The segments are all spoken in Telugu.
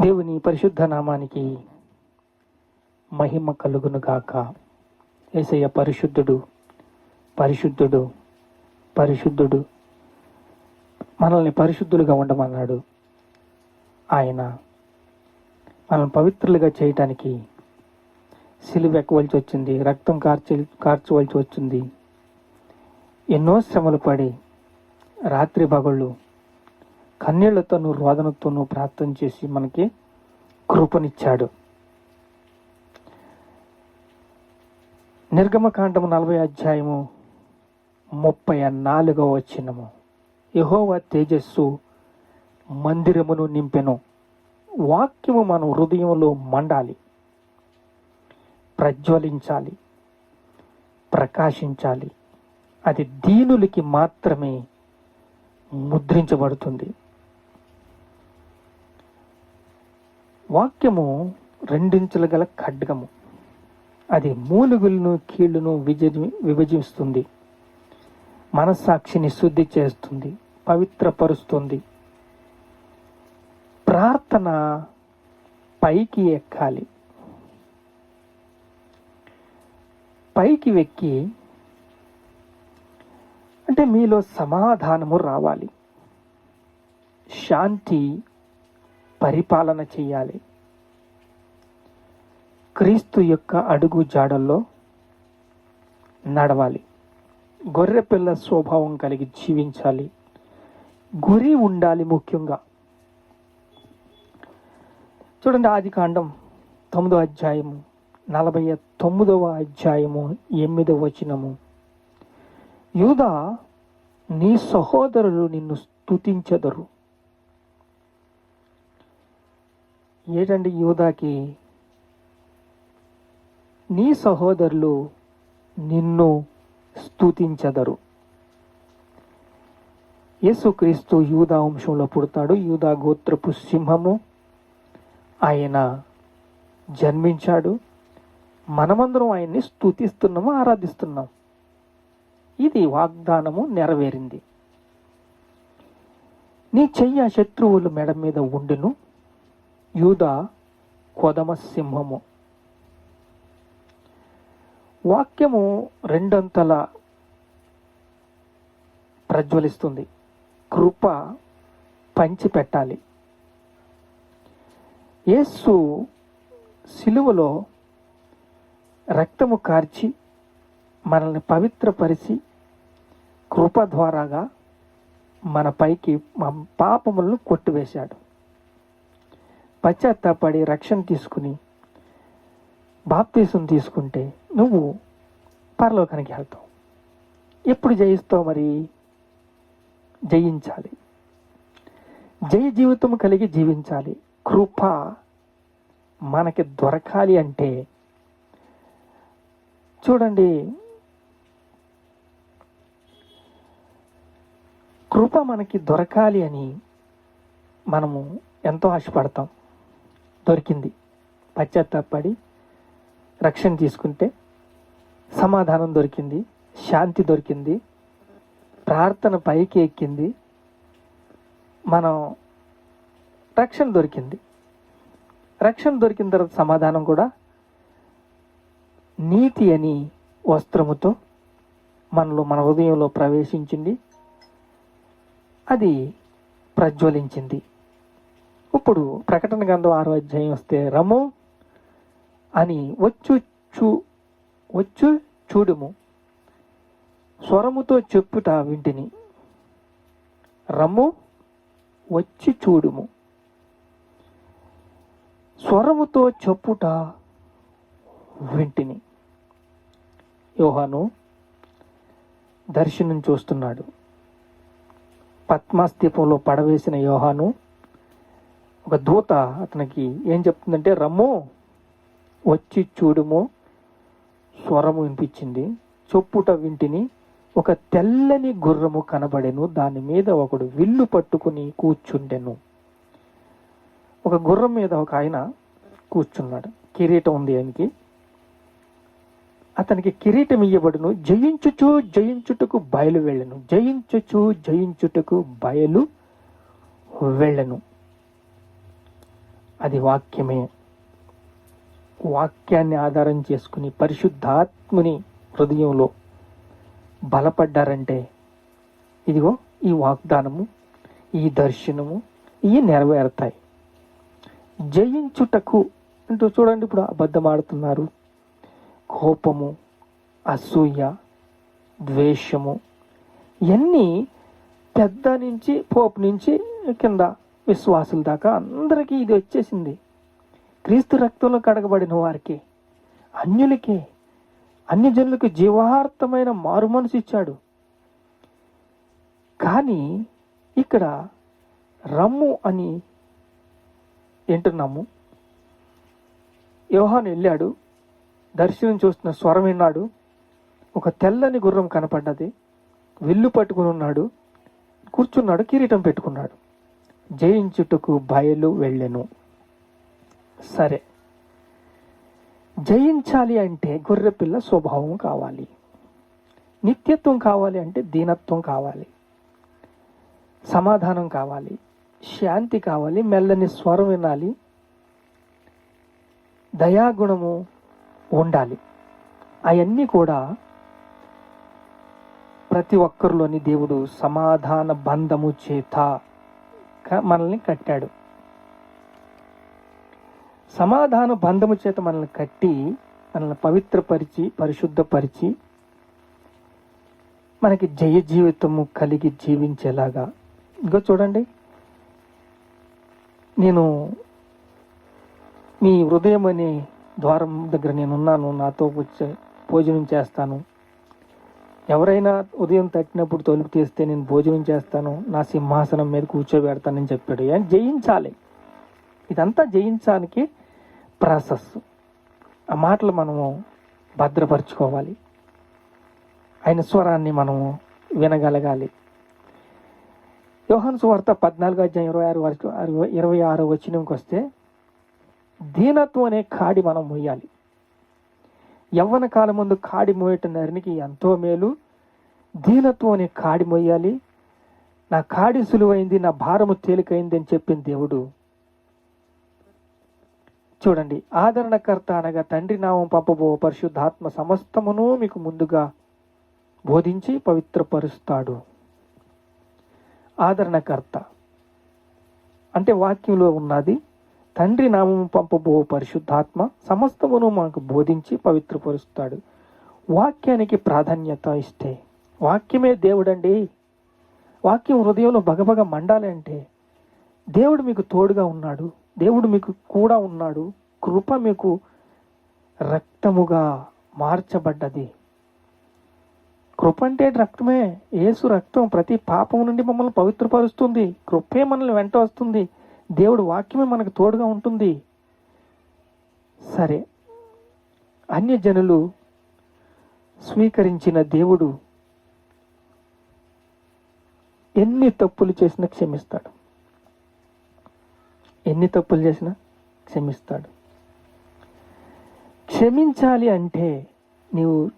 దేవుని పరిశుద్ధ నామానికి మహిమ కలుగును గాక. ఏసయ్య పరిశుద్ధుడు పరిశుద్ధుడు పరిశుద్ధుడు. మనల్ని పరిశుద్ధులుగా ఉండమన్నాడు. ఆయన మనల్ని పవిత్రులుగా చేయటానికి సిలువ ఎక్కవలసి వచ్చింది రక్తం కార్చి కార్చవలసి వచ్చింది. ఎన్నో శ్రమలు పడి రాత్రి పగళ్ళు కన్నీళ్ళతోనూ రోదనతోనూ ప్రార్థన చేసి మనకి కృపనిచ్చాడు. నిర్గమకాండము నలభై అధ్యాయము ముప్పై నాలుగవ వచ్చినము యహోవ తేజస్సు మందిరమును నింపెను. వాక్యము మన హృదయంలో మండాలి. ప్రజ్వలించాలి. ప్రకాశించాలి. అది దీనులకి మాత్రమే ముద్రించబడుతుంది. వాక్యము రెండించలు గల ఖడ్గము. అది మూలుగులను కీళ్ళను విజ విభజిస్తుంది. మనస్సాక్షిని శుద్ధి చేస్తుంది. పవిత్రపరుస్తుంది. ప్రార్థన పైకి ఎక్కాలి. పైకి వెక్కి అంటే మీలో సమాధానము రావాలి. శాంతి పరిపాలన చేయాలి. క్రీస్తు యొక్క అడుగు జాడల్లో నడవాలి. గొర్రెపిల్ల స్వభావం కలిగి జీవించాలి. గురి ఉండాలి ముఖ్యంగా. చూడండి ఆది కాండం తొమ్మిదో అధ్యాయము నలభై తొమ్మిదవ అధ్యాయము ఎనిమిదవ వచనము. యూదా నీ సహోదరులు నిన్ను స్తుతించదరు. ఏంటండి యూదాకి నీ సహోదరులు నిన్ను స్థుతించదరు యేసుక్రీస్తు యూదా వంశంలో పుడతాడు. యూదా గోత్రపు సింహము ఆయన జన్మించాడు. మనమందరం ఆయన్ని స్థుతిస్తున్నాము ఆరాధిస్తున్నాం ఇది వాగ్దానము నెరవేరింది. నీ చెయ్య శత్రువులు మెడ మీద ఉండును. యూదా కొదమ సింహము. వాక్యము రెండంతల ప్రజ్వలిస్తుంది. కృప పంచిపెట్టాలి. యేసు సిలువలో రక్తము కార్చి మనల్ని పవిత్రపరిచి కృప ద్వారాగా మన పైకి మా పాపములను కొట్టివేశాడు. పశ్చాత్తాపడి రక్షణ తీసుకుని బాప్తీసం తీసుకుంటే నువ్వు పరలోకానికి వెళ్తావు. ఎప్పుడు జయిస్తావు మరి? జయించాలి. జయ జీవితం కలిగి జీవించాలి. కృప మనకి దొరకాలి అంటే చూడండి కృప మనకి దొరకాలి అని మనము ఎంతో ఆశపడతాం. దొరికింది. పశ్చాత్తాపడి రక్షణ తీసుకుంటే సమాధానం దొరికింది శాంతి దొరికింది ప్రార్థన పైకి ఎక్కింది మనం రక్షణ దొరికింది. రక్షణ దొరికిన తర్వాత సమాధానం కూడా నీతి అని వస్త్రముతో మనలో మన హృదయంలో ప్రవేశించింది. అది ప్రజ్వలించింది. ఇప్పుడు ప్రకటన గ్రంథం ఆరో అధ్యాయం వస్తే రము అని వచ్చు చూ వచ్చు చూడుము స్వరముతో చెప్పుట వింటిని. రమ్ము వచ్చి చూడుము స్వరముతో చెప్పుట వింటిని. యోహాను దర్శనం చూస్తున్నాడు. పద్మాస్తీపంలో పడవేసిన యోహాను ఒక దూత అతనికి ఏం చెప్తుందంటే రమ్ము వచ్చి చూడుము. స్వరము వినిపించింది. చొప్పుట వింటిని ఒక తెల్లని గుర్రము కనబడెను. దాని మీద ఒకడు విల్లు పట్టుకుని కూర్చుండెను. ఒక గుర్రం మీద ఒక ఆయన కూర్చున్నాడు. కిరీటం ఉంది ఆయనకి. అతనికి కిరీటం ఇయ్యబడును. జయించుచు జయించుటకు బయలు వెళ్ళను. జయించుచు జయించుటకు బయలు వెళ్ళను. అది వాక్యమే. వాక్యాన్ని ఆధారం చేసుకుని పరిశుద్ధాత్ముని హృదయంలో బలపడ్డారంటే ఇదిగో ఈ వాగ్దానము ఈ దర్శనము ఇవి నెరవేరుతాయి. జయించుటకు అంటూ చూడండి ఇప్పుడు అబద్ధం ఆడుతున్నారు కోపము అసూయ ద్వేషము ఇవన్నీ పెద్ద నుంచి పోపు నుంచి కింద విశ్వాసుల దాకా అందరికీ ఇది వచ్చేసింది. క్రీస్తు రక్తంలో కడగబడిన వారికి అన్యులకి అన్ని జనులకు జీవార్థమైన మారు మనసు ఇచ్చాడు. కానీ ఇక్కడ రమ్ము అని వింటున్నాము. యోహాను వెళ్ళాడు దర్శనం చూస్తున్న స్వరం విన్నాడు. ఒక తెల్లని గుర్రం కనపడ్డది విల్లు పట్టుకుని ఉన్నాడు కూర్చున్నాడు కిరీటం పెట్టుకున్నాడు. జయించుటకు బయలు వెళ్ళెను. సరే. జయించాలి అంటే గొర్రెపిల్ల స్వభావం కావాలి. నిత్యత్వం కావాలి అంటే దీనత్వం కావాలి. సమాధానం కావాలి. శాంతి కావాలి. మెల్లని స్వరం వినాలి. దయాగుణము ఉండాలి. అవన్నీ కూడా ప్రతి ఒక్కరిలోని దేవుడు సమాధాన బంధము చేత మనల్ని కట్టాడు. సమాధాన బంధము చేత మనల్ని కట్టి మనల్ని పవిత్రపరిచి పరిశుద్ధపరిచి మనకి జయ జీవితము కలిగి జీవించేలాగా. ఇంకో చూడండి. నేను మీ హృదయం అనే ద్వారం దగ్గర నేను ఉన్నాను నాతో వచ్చే భోజనం చేస్తాను. ఎవరైనా ఉదయం తట్టినప్పుడు తలుపు తీస్తే నేను భోజనం చేస్తాను నా సింహాసనం మీద కూర్చోబెడతానని చెప్పాడు. జయించాలి? ఇదంతా జయించడానికి ప్రాసెస్. ఆ మాటలు మనము భద్రపరచుకోవాలి. ఆయన స్వరాన్ని మనము వినగలగాలి. యోహాను సువార్త పద్నాలుగు అధ్యాయం ఇరవై ఆరు వరకు ఇరవై ఆరు వచ్చినంకి వస్తే దీనత్వం అనే కాడి మనం మొయ్యాలి యవ్వన కాలం ముందు కాడి మోయటం నరికి ఎంతో మేలు. దీనత్వం అనే కాడి మొయ్యాలి నా కాడి సులువైంది నా భారము తేలికైంది అని చెప్పిన దేవుడు చూడండి ఆదరణకర్త అనగా తండ్రి నామం పంపబో పరిశుద్ధాత్మ సమస్తమును మీకు ముందుగా బోధించి పవిత్రపరుస్తాడు. ఆదరణకర్త. అంటే వాక్యంలో ఉన్నది తండ్రి నామం పంపబో పరిశుద్ధాత్మ సమస్తమును మనకు బోధించి పవిత్రపరుస్తాడు. వాక్యానికి ప్రాధాన్యత ఇస్తే వాక్యమే దేవుడండి. వాక్యం హృదయంలో బగబగ మండాలంటే దేవుడు మీకు తోడుగా ఉన్నాడు. దేవుడు మీకు కూడా ఉన్నాడు. కృప మీకు రక్తముగా మార్చబడ్డది. కృప అంటే రక్తమే. యేసు రక్తం ప్రతి పాపం నుండి మమ్మల్ని పవిత్రపరుస్తుంది. కృపే మనల్ని వెంట వస్తుంది. దేవుడు వాక్యమే మనకు తోడుగా ఉంటుంది. సరే. అన్యజనులు స్వీకరించిన దేవుడు ఎన్ని తప్పులు చేసినా క్షమిస్తాడు. ఎన్ని తప్పులు చేసినా క్షమిస్తాడు. క్షమించాలి అంటే నీవు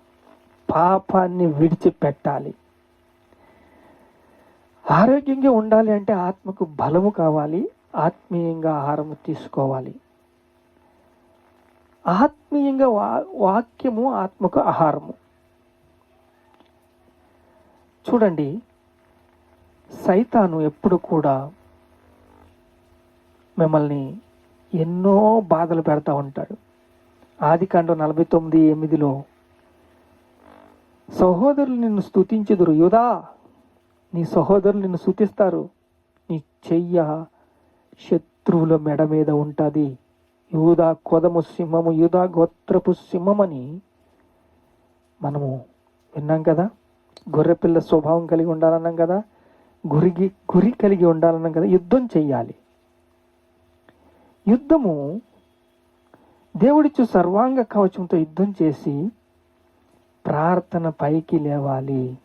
పాపాన్ని విడిచిపెట్టాలి. ఆరోగ్యంగా ఉండాలి అంటే ఆత్మకు బలము కావాలి ఆత్మీయంగా ఆహారము తీసుకోవాలి. ఆత్మీయంగా వా వాక్యము ఆత్మకు ఆహారము. చూడండి సైతాను ఎప్పుడు కూడా మిమ్మల్ని ఎన్నో బాధలు పెడతా ఉంటాడు. ఆది కాండం నలభై తొమ్మిది ఎనిమిదిలో సహోదరులు నిన్ను స్తుతించుదురు. యుదా నీ సహోదరులు నిన్ను స్తుతిస్తారు. నీ చెయ్య శత్రువుల మెడ మీద ఉంటుంది. యూదా కొదము సింహము యూదా గోత్రపు సింహమని మనము విన్నాం కదా. గొర్రెపిల్ల స్వభావం కలిగి ఉండాలన్నాం కదా. గురికి గురి కలిగి ఉండాలన్నాం కదా. యుద్ధం చెయ్యాలి. యుద్ధము దేవుడిచ్చు సర్వాంగ కవచంతో యుద్ధం చేసి ప్రార్థన పైకి లేవాలి.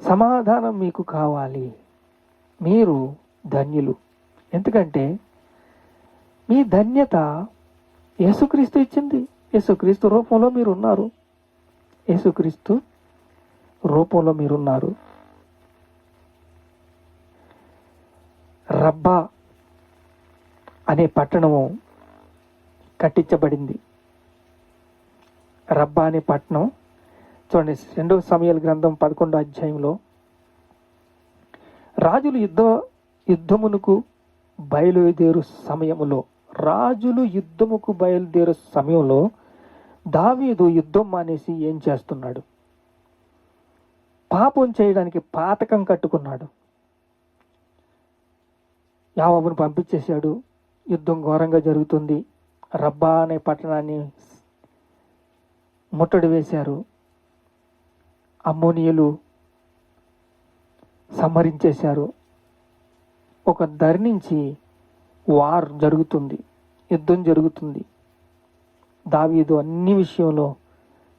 సమాధానం మీకు కావాలి. మీరు ధన్యులు. ఎందుకంటే మీ ధన్యత యేసుక్రీస్తు ఇచ్చింది. యేసుక్రీస్తు రూపంలో మీరు ఉన్నారు యేసుక్రీస్తు రూపంలో మీరున్నారు. రబ్బా అనే పట్టణము కట్టించబడింది. రబ్బా అనే పట్టణం. చూడండి రెండవ సమయాల గ్రంథం పదకొండో అధ్యాయంలో రాజులు యుద్ధ యుద్ధమునకు బయలుదేరు సమయములో రాజులు యుద్ధముకు బయలుదేరు సమయంలో దావీదు యుద్ధం మానేసి ఏం చేస్తున్నాడు? పాపం చేయడానికి పాతకం కట్టుకున్నాడు. యావబును పంపించేశాడు. యుద్ధం ఘోరంగా జరుగుతుంది. రబ్బా అనే పట్టణాన్ని ముట్టడి వేశారు. అమ్మోనియలు సంహరించేశారు. ఒక దరి నుంచి వార్ జరుగుతుంది. యుద్ధం జరుగుతుంది. దావీదు అన్ని విషయంలో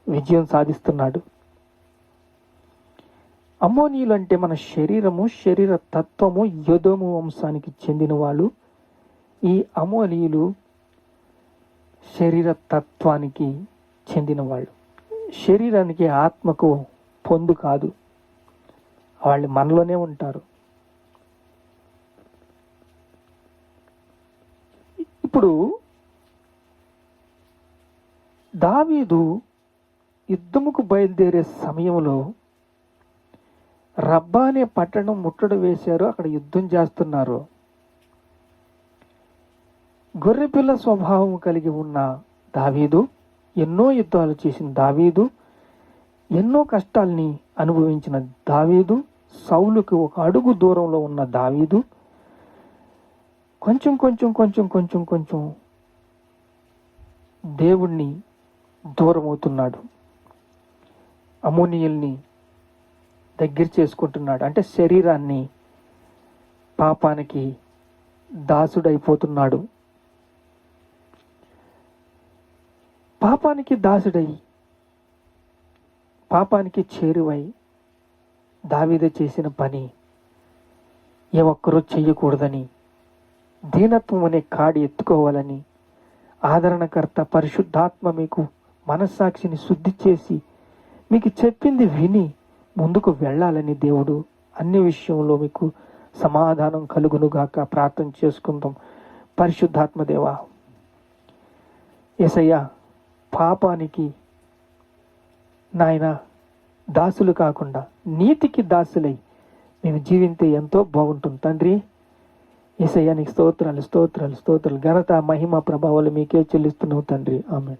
విజయం సాధిస్తున్నాడు. అమ్మోనీయులు అంటే మన శరీరము శరీర తత్వము యదోము వంశానికి చెందిన వాళ్ళు ఈ అమోలీలు శరీర తత్వానికి చెందిన వాళ్ళు శరీరానికి ఆత్మకు పొందు కాదు. వాళ్ళు మనలోనే ఉంటారు. ఇప్పుడు దావీదు యుద్ధముకు బయలుదేరే సమయంలో రబ్బా అనే పట్టణం ముట్టడి వేశారు. అక్కడ యుద్ధం చేస్తున్నారు. గొర్రెపిల్ల స్వభావం కలిగి ఉన్న దావీదు ఎన్నో యుద్ధాలు చేసిన దావీదు ఎన్నో కష్టాల్ని అనుభవించిన దావీదు సౌలుకి ఒక అడుగు దూరంలో ఉన్న దావీదు కొంచెం కొంచెం కొంచెం కొంచెం కొంచెం దేవుణ్ణి దూరం అవుతున్నాడు అమోనియల్ని దగ్గర చేసుకుంటున్నాడు. అంటే శరీరాన్ని పాపానికి దాసుడైపోతున్నాడు. పాపానికి దాసుడై పాపానికి చేరువై దావీద చేసిన పని ఏ ఒక్కరూ చెయ్యకూడదని దీనత్వం అనే కాడి ఎత్తుకోవాలని ఆదరణకర్త పరిశుద్ధాత్మ మీకు మనస్సాక్షిని శుద్ధి చేసి మీకు చెప్పింది విని ముందుకు వెళ్ళాలని దేవుడు అన్ని విషయంలో మీకు సమాధానం కలుగునుగాక ప్రార్థన చేసుకుందాం. పరిశుద్ధాత్మ దేవా ఎసయ్యా పాపానికి నాయన దాసులు కాకుండా నీతికి దాసులై మేము జీవింతే ఎంతో బాగుంటుంది. తండ్రి ఏసయ్య స్తోత్రాలు స్తోత్రాలు స్తోత్రాలు. ఘనత మహిమ ప్రభావాలు మీకే చెల్లిస్తున్నావు తండ్రి. ఆమె